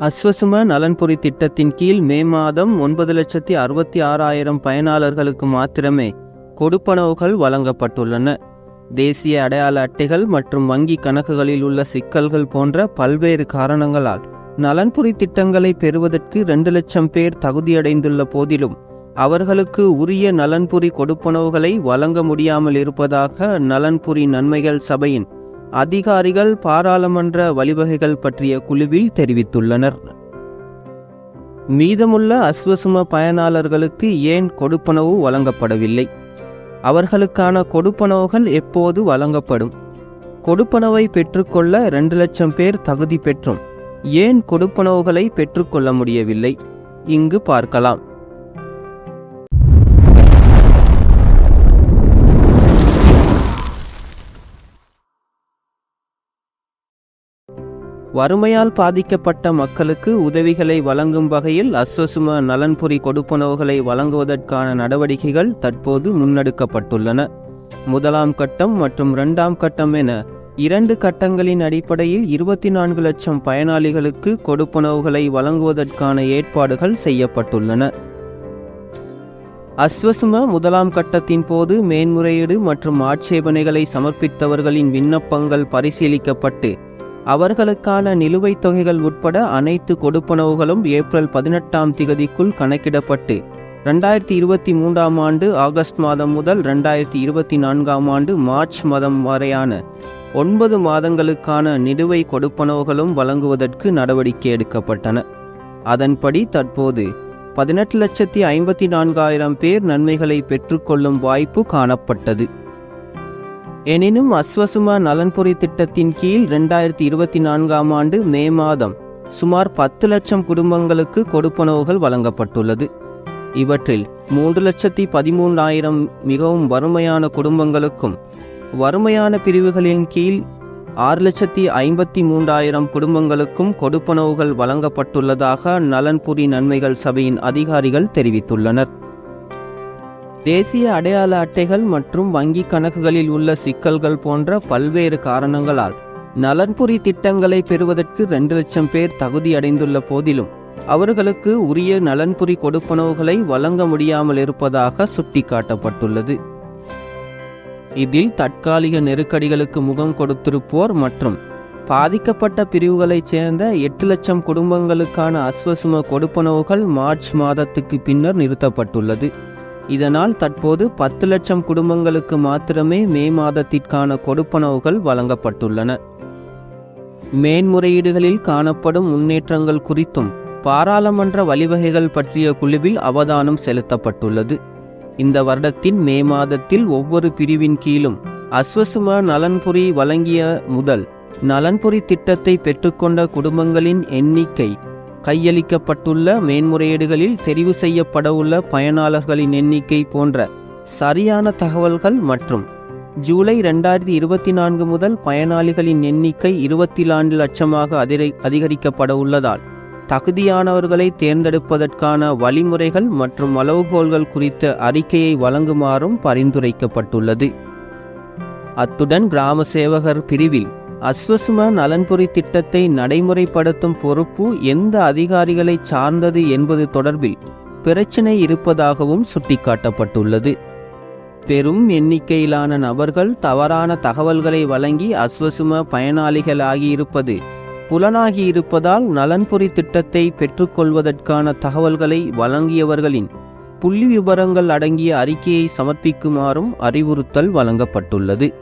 அஸ்வசும நலன்புரி திட்டத்தின் கீழ் மே மாதம் ஒன்பது லட்சத்தி அறுபத்தி ஆறாயிரம் பயனாளர்களுக்கு மாத்திரமே கொடுப்பனவுகள் வழங்கப்பட்டுள்ளன. தேசிய அடையாள அட்டைகள் மற்றும் வங்கி கணக்குகளில் உள்ள சிக்கல்கள் போன்ற பல்வேறு காரணங்களால் நலன்புரி திட்டங்களை பெறுவதற்கு இரண்டு லட்சம் பேர் தகுதியடைந்துள்ள போதிலும் அவர்களுக்கு உரிய நலன்புரி கொடுப்பனவுகளை வழங்க முடியாமல் இருப்பதாக நலன்புரி நன்மைகள் சபையின் அதிகாரிகள் பாராளுமன்ற வழிவகைகள் பற்றிய குழுவில் தெரிவித்துள்ளனர். மீதமுள்ள அஸ்வசும பயனாளர்களுக்கு ஏன் கொடுப்பனவு வழங்கப்படவில்லை? அவர்களுக்கான கொடுப்பனவுகள் எப்போது வழங்கப்படும்? கொடுப்பனவை பெற்றுக்கொள்ள இரண்டு லட்சம் பேர் தகுதி பெற்றும் ஏன் கொடுப்பனவுகளை பெற்றுக்கொள்ள முடியவில்லை? இங்கு பார்க்கலாம். வறுமையால் பாதிக்கப்பட்ட மக்களுக்கு உதவிகளை வழங்கும் வகையில் அஸ்வசும நலன்புரி கொடுப்பனவுகளை வழங்குவதற்கான நடவடிக்கைகள் தற்போது முன்னெடுக்கப்பட்டுள்ளன. முதலாம் கட்டம் மற்றும் இரண்டாம் கட்டம் என இரண்டு கட்டங்களின் அடிப்படையில் இருபத்தி நான்கு லட்சம் பயனாளிகளுக்கு கொடுப்பனவுகளை வழங்குவதற்கான ஏற்பாடுகள் செய்யப்பட்டுள்ளன. அஸ்வசும முதலாம் கட்டத்தின் போது மேன்முறையீடு மற்றும் ஆட்சேபனைகளை சமர்ப்பித்தவர்களின் விண்ணப்பங்கள் பரிசீலிக்கப்பட்டு அவர்களுக்கான நிலுவைத் தொகைகள் உட்பட அனைத்து கொடுப்பனவுகளும் ஏப்ரல் பதினெட்டாம் திகதிக்குள் கணக்கிடப்பட்டு ரெண்டாயிரத்தி இருபத்தி மூன்றாம் ஆண்டு ஆகஸ்ட் மாதம் முதல் ரெண்டாயிரத்தி இருபத்தி நான்காம் ஆண்டு மார்ச் மாதம் வரையான ஒன்பது மாதங்களுக்கான நிலுவை கொடுப்பனவுகளும் வழங்குவதற்கு நடவடிக்கை எடுக்கப்பட்டன. அதன்படி தற்போது பதினெட்டு லட்சத்தி ஐம்பத்தி நான்காயிரம் பேர் நன்மைகளை பெற்றுக்கொள்ளும் வாய்ப்பு காணப்பட்டது. எனினும் அஸ்வசுமா நலன்புரி திட்டத்தின் கீழ் ரெண்டாயிரத்தி இருபத்தி நான்காம் ஆண்டு மே மாதம் சுமார் பத்து லட்சம் குடும்பங்களுக்கு கொடுப்பனவுகள் வழங்கப்பட்டுள்ளது. இவற்றில் மூன்று லட்சத்தி பதிமூன்றாயிரம் மிகவும் வறுமையான குடும்பங்களுக்கும் வறுமையான பிரிவுகளின் கீழ் ஆறு லட்சத்தி ஐம்பத்தி மூன்றாயிரம் குடும்பங்களுக்கும் கொடுப்பனவுகள் வழங்கப்பட்டுள்ளதாக நலன்புரி நன்மைகள் சபையின் அதிகாரிகள் தெரிவித்துள்ளனர். தேசிய அடையாள அட்டைகள் மற்றும் வங்கி கணக்குகளில் உள்ள சிக்கல்கள் போன்ற பல்வேறு காரணங்களால் நலன்புரி திட்டங்களை பெறுவதற்கு ரெண்டு லட்சம் பேர் தகுதியடைந்துள்ள போதிலும் அவர்களுக்கு உரிய நலன்புரி கொடுப்பனவுகளை வழங்க முடியாமல் இருப்பதாக சுட்டிக்காட்டப்பட்டுள்ளது. இதில் தற்காலிக நெருக்கடிகளுக்கு முகம் கொடுத்திருப்போர் மற்றும் பாதிக்கப்பட்ட பிரிவுகளைச் சேர்ந்த எட்டு லட்சம் குடும்பங்களுக்கான அஸ்வசும கொடுப்பனவுகள் மார்ச் மாதத்துக்கு பின்னர் நிறுத்தப்பட்டுள்ளது. இதனால் தற்போது பத்து லட்சம் குடும்பங்களுக்கு மாத்திரமே மே மாதத்திற்கான கொடுப்பனவுகள் வழங்கப்பட்டுள்ளன. மேன்முறையீடுகளில் காணப்படும் முன்னேற்றங்கள் குறித்தும் பாராளுமன்ற வழிவகைகள் பற்றிய குழுவில் அவதானம் செலுத்தப்பட்டுள்ளது. இந்த வருடத்தின் மே மாதத்தில் ஒவ்வொரு பிரிவின் கீழும் அஸ்வசும நலன்புரி வழங்கிய முதல் நலன்புரி திட்டத்தை பெற்றுக்கொண்ட குடும்பங்களின் எண்ணிக்கை கையளிக்கப்பட்டுள்ள மேன்முறையீடுகளில் தெரிவு செய்யப்படவுள்ள பயனாளர்களின் எண்ணிக்கை போன்ற சரியான தகவல்கள் மற்றும் ஜூலை ரெண்டாயிரத்தி இருபத்தி நான்கு முதல் பயனாளிகளின் எண்ணிக்கை இருபத்தி நான்கு லட்சமாக அதிரை அதிகரிக்கப்பட உள்ளதால் தகுதியானவர்களை தேர்ந்தெடுப்பதற்கான வழிமுறைகள் மற்றும் அளவுகோல்கள் குறித்த அறிக்கையை வழங்குமாறும் பரிந்துரைக்கப்பட்டுள்ளது. அத்துடன் கிராம சேவகர் பிரிவில் அஸ்வசும நலன்புரி திட்டத்தை நடைமுறைப்படுத்தும் பொறுப்பு எந்த அதிகாரிகளை சார்ந்தது என்பது தொடர்பில் பிரச்சினை இருப்பதாகவும் சுட்டிக்காட்டப்பட்டுள்ளது. பெரும் எண்ணிக்கையிலான நபர்கள் தவறான தகவல்களை வழங்கி அஸ்வசும பயனாளிகளாகியிருப்பது புலனாகியிருப்பதால் நலன்புரி திட்டத்தை பெற்றுக்கொள்வதற்கான தகவல்களை வழங்கியவர்களின் புள்ளி விவரங்கள் அடங்கிய அறிக்கையை சமர்ப்பிக்குமாறும் அறிவுறுத்தல் வழங்கப்பட்டுள்ளது.